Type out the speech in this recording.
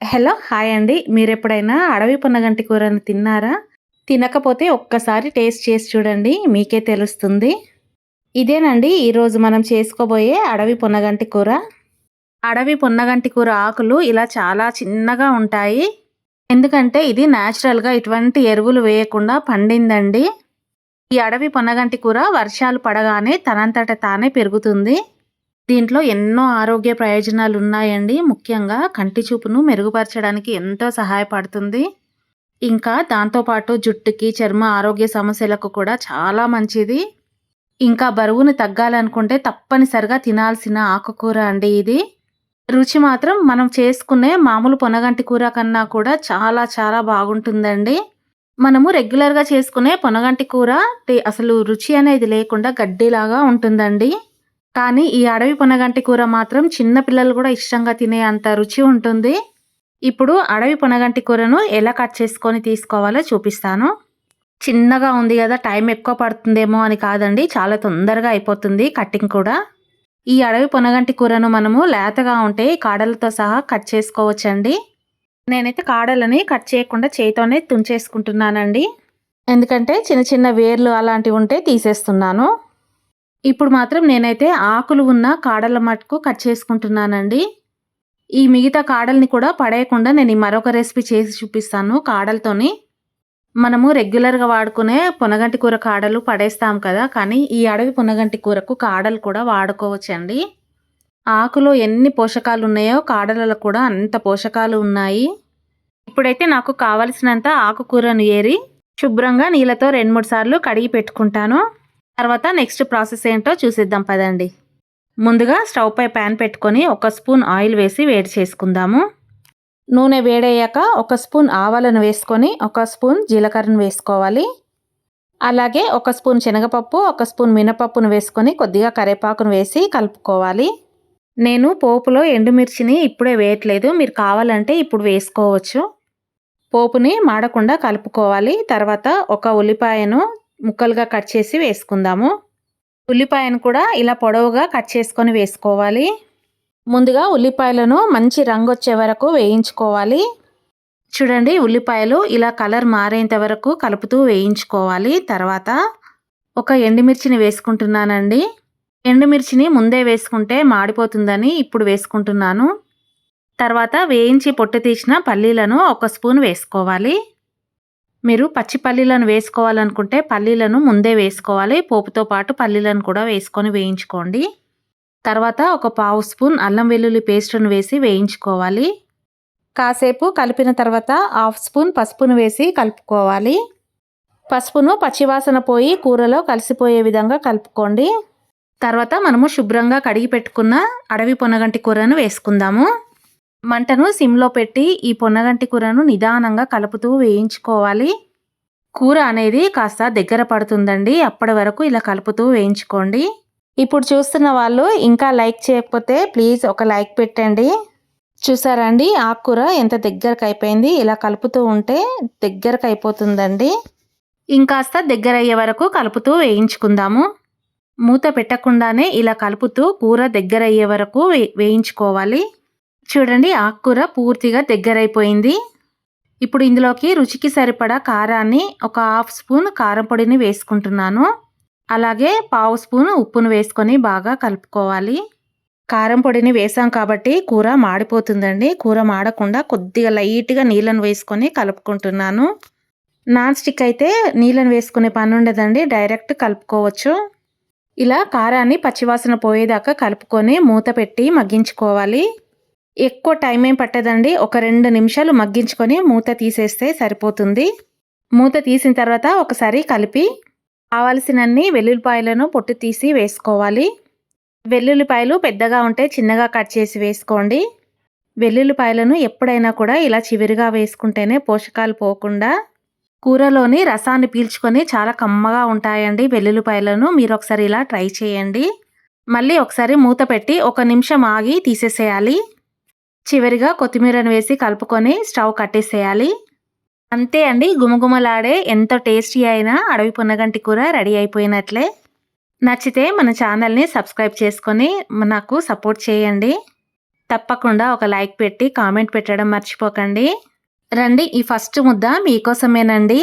Hello hi అండి. మీరు ఎప్పుడైనా అడవి పొన్నగంటి కూరని తిన్నారా? తినకపోతే ఒక్కసారి టేస్ట్ చేసి చూడండి మీకే తెలుస్తుంది. ఇదేనండి ఈరోజు మనం చేసుకోబోయే అడవి పొన్నగంటి కూర. అడవి పొన్నగంటి కూర ఆకులు ఇలా చాలా చిన్నగా ఉంటాయి. ఎందుకంటే ఇది న్యాచురల్గా ఇటువంటి ఎరువులు వేయకుండా పండిందండి. ఈ అడవి పొన్నగంటి కూర వర్షాలు పడగానే తనంతట తానే పెరుగుతుంది. దీంట్లో ఎన్నో ఆరోగ్య ప్రయోజనాలు ఉన్నాయండి ముఖ్యంగా కంటి చూపును మెరుగుపరచడానికి ఎంతో సహాయపడుతుంది. ఇంకా దాంతోపాటు జుట్టుకి చర్మ ఆరోగ్య సమస్యలకు కూడా చాలా మంచిది. ఇంకా బరువును తగ్గాలనుకుంటే తప్పనిసరిగా తినాల్సిన ఆకుకూర అండి ఇది. రుచి మాత్రం మనం చేసుకునే మామూలు పొనగంటి కూర కన్నా కూడా చాలా చాలా బాగుంటుందండి. మనము రెగ్యులర్గా చేసుకునే పొనగంటి కూర అసలు రుచి అనేది లేకుండా గడ్డిలాగా ఉంటుందండి. కానీ ఈ అడవి పొనగంటి కూర మాత్రం చిన్న పిల్లలు కూడా ఇష్టంగా తినే అంత రుచి ఉంటుంది. ఇప్పుడు అడవి పొనగంటి కూరను ఎలా కట్ చేసుకొని తీసుకోవాలో చూపిస్తాను. చిన్నగా ఉంది కదా టైం ఎక్కువ పడుతుందేమో అని కాదండి చాలా తొందరగా అయిపోతుంది కటింగ్ కూడా. ఈ అడవి పొనగంటి కూరను మనము లేతగా ఉంటే కాడలతో సహా కట్ చేసుకోవచ్చండి. నేనైతే కాడలని కట్ చేయకుండా చేయితోనే తుంచేసుకుంటున్నానండి. ఎందుకంటే చిన్న చిన్న వేర్లు అలాంటివి ఉంటే తీసేస్తున్నాను. ఇప్పుడు మాత్రం నేనైతే ఆకులు ఉన్న కాడల మటుకు కట్ చేసుకుంటున్నానండి. ఈ మిగతా కాడల్ని కూడా పడేయకుండా నేను మరొక రెసిపీ చేసి చూపిస్తాను కాడలతోని. మనము రెగ్యులర్గా వాడుకునే పునగంటి కూర కాడలు పడేస్తాం కదా కానీ ఈ అడవి పునగంటి కూరకు కాడలు కూడా వాడుకోవచ్చండి. ఆకులో ఎన్ని పోషకాలు ఉన్నాయో కాడలలో కూడా అంత పోషకాలు ఉన్నాయి. ఇప్పుడైతే నాకు కావలసినంత ఆకుకూరను ఏరి శుభ్రంగా నీళ్ళతో రెండు మూడు సార్లు కడిగి పెట్టుకుంటాను. తర్వాత నెక్స్ట్ ప్రాసెస్ ఏంటో చూసిద్దాం పదండి. ముందుగా స్టవ్ పై ప్యాన్ పెట్టుకొని ఒక స్పూన్ ఆయిల్ వేసి వేడి చేసుకుందాము. నూనె వేడయ్యాక ఒక స్పూన్ ఆవాలను వేసుకొని ఒక స్పూన్ జీలకర్రను వేసుకోవాలి. అలాగే ఒక స్పూన్ శనగపప్పు ఒక స్పూన్ మినపప్పును వేసుకొని కొద్దిగా కరివేపాకును వేసి కలుపుకోవాలి. నేను పోపులో ఎండుమిర్చిని ఇప్పుడే వేయట్లేదు మీరు కావాలంటే ఇప్పుడు వేసుకోవచ్చు. పోపుని మాడకుండా కలుపుకోవాలి. తర్వాత ఒక ఉల్లిపాయను ముక్కలుగా కట్ చేసి వేసుకుందాము. ఉల్లిపాయను కూడా ఇలా పొడవుగా కట్ చేసుకొని వేసుకోవాలి. ముందుగా ఉల్లిపాయలను మంచి రంగు వచ్చే వరకు వేయించుకోవాలి. చూడండి ఉల్లిపాయలు ఇలా కలర్ మారేంత వరకు కలుపుతూ వేయించుకోవాలి. తర్వాత ఒక ఎండుమిర్చిని వేసుకుంటున్నానండి. ఎండుమిర్చిని ముందే వేసుకుంటే మాడిపోతుందని ఇప్పుడు వేసుకుంటున్నాను. తర్వాత వేయించి పొట్టు తీసిన పల్లీలను ఒక స్పూన్ వేసుకోవాలి. మీరు పచ్చి పల్లీలను వేసుకోవాలనుకుంటే పల్లీలను ముందే వేసుకోవాలి. పోపుతో పాటు పల్లీలను కూడా వేసుకొని వేయించుకోండి. తర్వాత ఒక పావు స్పూన్ అల్లం వెల్లుల్లి పేస్ట్ను వేసి వేయించుకోవాలి. కాసేపు కలిపిన తర్వాత హాఫ్ స్పూన్ పసుపును వేసి కలుపుకోవాలి. పసుపును పచ్చివాసన పోయి కూరలో కలిసిపోయే విధంగా కలుపుకోండి. తర్వాత మనము శుభ్రంగా కడిగి పెట్టుకున్న అడవి పొనగంటి కూరను వేసుకుందాము. మంటను సిమ్లో పెట్టి ఈ పొన్నగంటి కూరను నిదానంగా కలుపుతూ వేయించుకోవాలి. కూర అనేది కాస్త దగ్గర పడుతుందండి. అప్పటి వరకు ఇలా కలుపుతూ వేయించుకోండి. ఇప్పుడు చూస్తున్న వాళ్ళు ఇంకా లైక్ చేయకపోతే ప్లీజ్ ఒక లైక్ పెట్టండి. చూసారండి ఆకుకూర ఎంత దగ్గరకు అయిపోయింది? ఇలా కలుపుతూ ఉంటే దగ్గరకు అయిపోతుందండి. ఇంకాస్త దగ్గర అయ్యే వరకు కలుపుతూ వేయించుకుందాము. మూత పెట్టకుండానే ఇలా కలుపుతూ కూర దగ్గర అయ్యే వరకు వేయించుకోవాలి. చూడండి ఆకుకూర పూర్తిగా దగ్గరైపోయింది. ఇప్పుడు ఇందులోకి రుచికి సరిపడా కారాన్ని ఒక హాఫ్ స్పూన్ కారం పొడిని వేసుకుంటున్నాను. అలాగే పావు స్పూన్ ఉప్పును వేసుకొని బాగా కలుపుకోవాలి. కారం పొడిని వేసాం కాబట్టి కూర మాడిపోతుందండి. కూర మాడకుండా కొద్దిగా లైట్గా నీళ్ళను వేసుకొని కలుపుకుంటున్నాను. నాన్ స్టిక్ అయితే నీళ్ళను వేసుకునే పని ఉండదండి డైరెక్ట్ కలుపుకోవచ్చు. ఇలా కారాన్ని పచ్చివాసన పోయేదాకా కలుపుకొని మూత పెట్టి మగ్గించుకోవాలి. ఎక్కువ టైం ఏం పట్టదండి. ఒక రెండు నిమిషాలు మగ్గించుకొని మూత తీసేస్తే సరిపోతుంది. మూత తీసిన తర్వాత ఒకసారి కలిపి కావాల్సినన్ని వెల్లుల్లిపాయలను పొట్టు తీసి వేసుకోవాలి. వెల్లుల్లిపాయలు పెద్దగా ఉంటే చిన్నగా కట్ చేసి వేసుకోండి. వెల్లుల్లిపాయలను ఎప్పుడైనా కూడా ఇలా చివరిగా వేసుకుంటేనే పోషకాలు పోకుండా కూరలోని రసాన్ని పీల్చుకొని చాలా కమ్మగా ఉంటాయండి వెల్లుల్లిపాయలను. మీరు ఒకసారి ఇలా ట్రై చేయండి. మళ్ళీ ఒకసారి మూత పెట్టి ఒక నిమిషం ఆగి తీసేసేయాలి. చివరిగా కొత్తిమీరను వేసి కలుపుకొని స్టవ్ కట్టేసేయాలి. అంతే అండి గుమగుమలాడే ఎంతో టేస్టీ అయినా అడవి పున్నగంటి కూర రెడీ అయిపోయినట్లే. నచ్చితే మన ఛానల్ని సబ్స్క్రైబ్ చేసుకొని నాకు సపోర్ట్ చేయండి. తప్పకుండా ఒక లైక్ పెట్టి కామెంట్ పెట్టడం మర్చిపోకండి. రండి ఈ ఫస్ట్ ముద్ద మీకోసమేనండి.